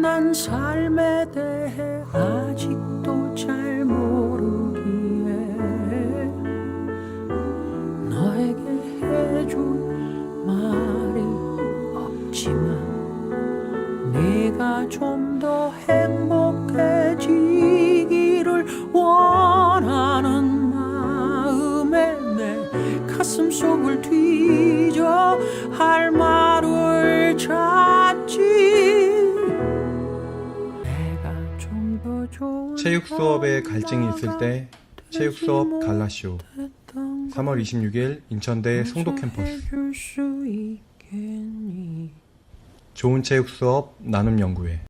난 삶에 대해 아직도 잘 모르기에 너에게 해줄 말이 없지만 네가 좀 더 행복해지기를 원하는 마음에 내 가슴 속을 뒤 체육 수업에 갈증이 있을 때 체육 수업 갈라쇼 3월 26일 인천대 송도 캠퍼스. 좋은 체육 수업 나눔 연구회